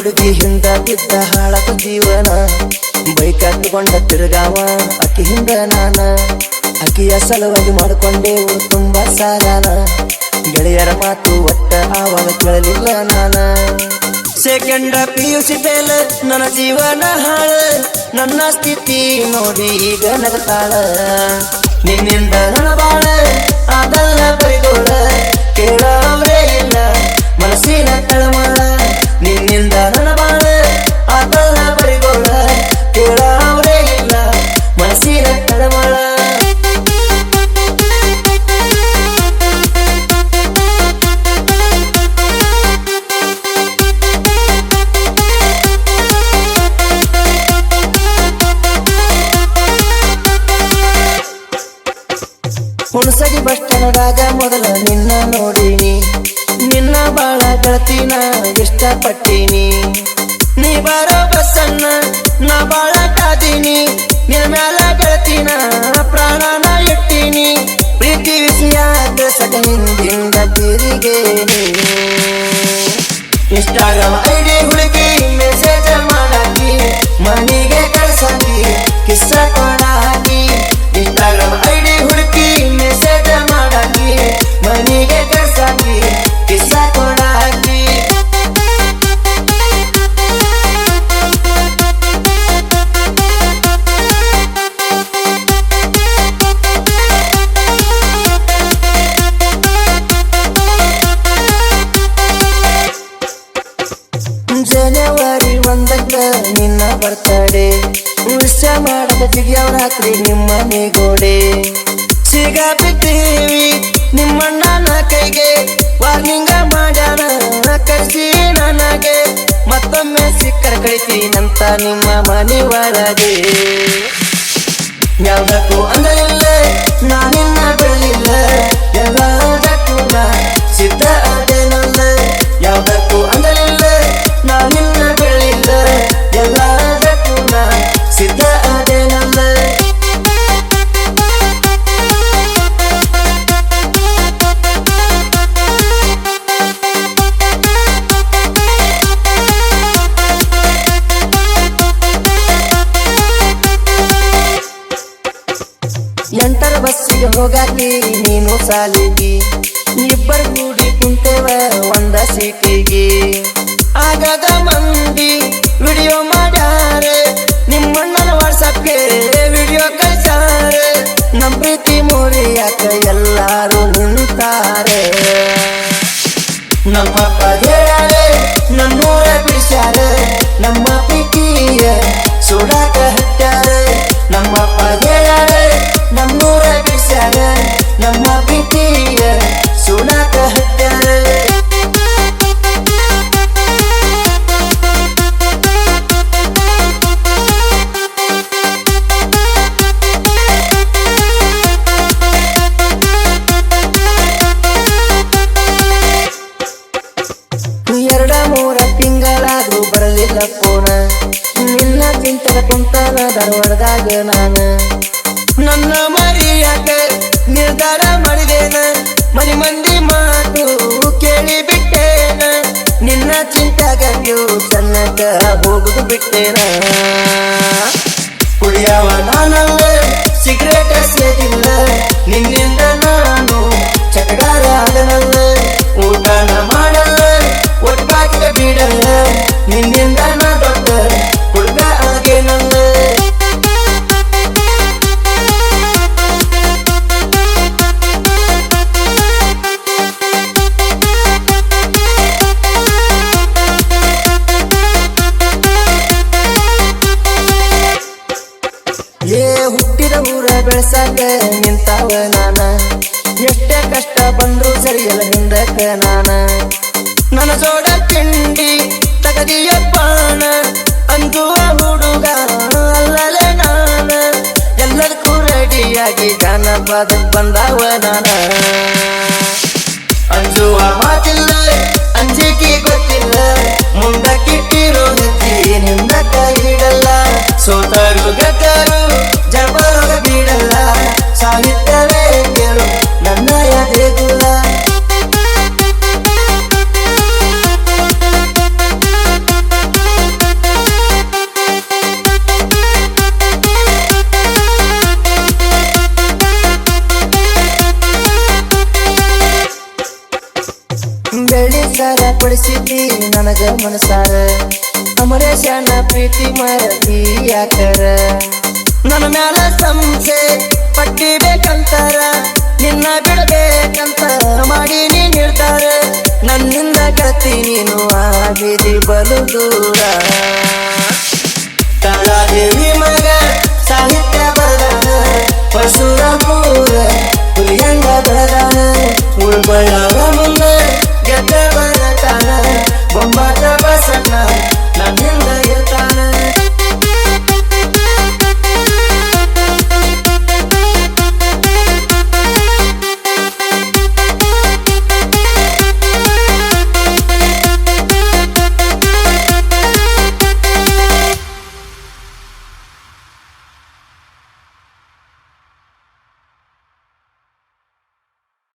ಹುಡುಗಿ ಹಿಂದ ಬಿದ್ದ ಹಾಳಕ ಜೀವನ. ಬೈಕ್ ಹಾಕಿಕೊಂಡ ತಿರುಗಾವ, ಅಕ್ಕಿ ಹಿಂದ ನಾನ. ಅಕ್ಕಿಯ ಸಲುವಾಗಿ ಮಾಡಿಕೊಂಡೇವು ತುಂಬಾ ಸಾಲಾನ. ಗೆಳೆಯರ ಮಾತು ಒಟ್ಟ ಆವಾಗ ಕೇಳಲಿಲ್ಲ ನಾನ. ಸೆಕೆಂಡ ಸಿ ಫೇಲ್ ನನ್ನ ಜೀವನ ಹಾಳ. ನನ್ನ ಸ್ಥಿತಿ ನೋಡಿ ಈಗ ನಗತಾಳ. ನಿನ್ನಿಂದ ನನ್ನ ಬಾಳ ಅದಲ್ಲ ಬರಿಗೋಳ ಕೇಳೋರೇ ಇಲ್ಲ, ಮನಸ್ಸಿನ ತಳಮಳ. ಹುಣಸಗಿ ಮೊದಲು ನಿನ್ನ ನೋಡಿನಿ. ನಿನ್ನ ಬಾಳ ಗೆಳತಿನ ಇಷ್ಟಪಟ್ಟೀನಿ. ನೀ ಬಾರೋ ಬಸ್ಸನ್ನ ನಾ ಬಾಳ ಕಾದೀನಿ. ನಿನ್ನ ಮ್ಯಾಲ ಗೆಳತಿನ ಜನವರಿ ಒಂದಕ್ಕ ನಿನ್ನ ಬರ್ತಡೆ. ಉಳಿಸ ಮಾಡದ ಜಿಗಿಯವ್ರ ರಾತ್ರಿ ನಿಮ್ಮ ಗೋಡೆ. ಸಿಗಬಿದ್ದೀವಿ ನಿಮ್ಮಣ್ಣನ ಕೈಗೆ. ವಾರ್ನಿಂಗ ಮಾಡ್ಯಾನ ಕರೆಸಿ ನನಗೆ. ಮತ್ತೊಮ್ಮೆ ಸಿಕ್ಕರ ಕಳಿತೀನಂತ ನಿಮ್ಮ ಮನೆ ಒಳಗೆ. ಯಾವ್ದಕ್ಕೂ ಅಂದಲಿಲ್ಲ ಬಸ್ಸಿಗೆ ಹೋಗಾಕಿ ನೀನು ಸಾಲಿಗೆ. ಇಬ್ಬರು ಕೂಡಿ ಕುಂತೇವ ಒಂದ ಸೀಟಿಗೆ. ಆಗದ ಮಂದಿ ವಿಡಿಯೋ ಮಾಡ್ಯಾರೆ. ನಿಮ್ಮಣ್ಣನ ವಾಟ್ಸಪ್ಗೆ ವಿಡಿಯೋ ಕಳ್ಸಾರೆ ನಮ್ ಪ್ರೀತಿ ಮೂರಿಯಾಕ ಎಲ್ಲಾರು ನಿಂತಾರೆ. ನಮ್ಮಪ್ಪ ಹೇಳ್ಯಾರೆ ನಮ್ಮೂರ ಬಿಡಿಸ್ಯಾರೆ. ನಮ್ಮ ಪ್ರೀತಿಯ ಸುಡಾಕ ಹತ್ಯಾರೆ ನಮ್ಮಪ್ಪ ಹೇಳ್ಯಾರೆ ಚಿಂತದ ಕುಂತಾನ ಧಾರವಾಡದಾಗ ನಾನ. ನನ್ನ ಮರಿಯಾಕ ನಿರ್ಧಾರ ಮಾಡಿದೇನ ಮನಿ ಮಂದಿ ಮಾತು ಕೇಳಿ ಬಿಟ್ಟೇನ ನಿನ್ನ ಚಿಂತಾಗ ಸಣ್ಣಕ ಹೋಗುದು ಬಿಟ್ಟೇನ. ಕುಡಿಯವ ನಾನಲ್ಲ, ಸಿಗರೇಟ್ ಸೇದಿಲ್ಲ ನಿನ್ನಿಂದ ನಾನು ಚಟಗಾರ ಆದನಲ್ಲ ಹುಟ್ಟಿದ ಊರ ಬೆಳೆಸಾಕ ನಿಂತಾವ ನಾನ. ಎಷ್ಟೇ ಕಷ್ಟ ಬಂದ್ರು ಸರಿಯಲ್ಲ ಹಿಂದಕ್ಕ ನಾನ. ನನ್ನ ಜೋಡ ತಿಂಡಿ ತಗದಿಯ ಬಾಣ ಅಂದುವ ಹುಡುಗ ಅಲ್ಲಲೆ ನಾನ. ಎಲ್ಲದಕ್ಕೂ ರೆಡಿಯಾಗಿ ಜಾನಪದ ಬಂದಾವ ನಾನ. ಅಂಜುವ ಮಾತಿಲ್ಲ ಅಂಜಿಕೆ ಬೆಳ್ಳಿ ಸರ ಪಡಿಸಿದ್ದಿ ನನಗ ಮನಸಾರ ಅಮರೇಶನ ಪ್ರೀತಿ ಮರತಿ ಯಾಕರ? ನನ್ನ ಮ್ಯಾಲ ಸಂಸೆ ಪಟ್ಟಿ ಬೇಕಂತಾರ, ನಿನ್ನ ಬಿಡಬೇಕಂತ ಮಾಡಿ ನೀ ನಿರ್ಧಾರ. ನನ್ನಿಂದ ಕತ್ತಿ ನೀನು ಆಗಿದಿ ಬಲು ದೂರ. ಕಾಳಾದೇವಿ ಮಗ, ಸಾಹಿತ್ಯ ಬರದಾನ ಪೂರ ಹುಲಿಯಂಗ ಬರದಾನ ಉಳ್ಬಳ್ಳಾರ ಮುಂದ Bombata basana, bombata basana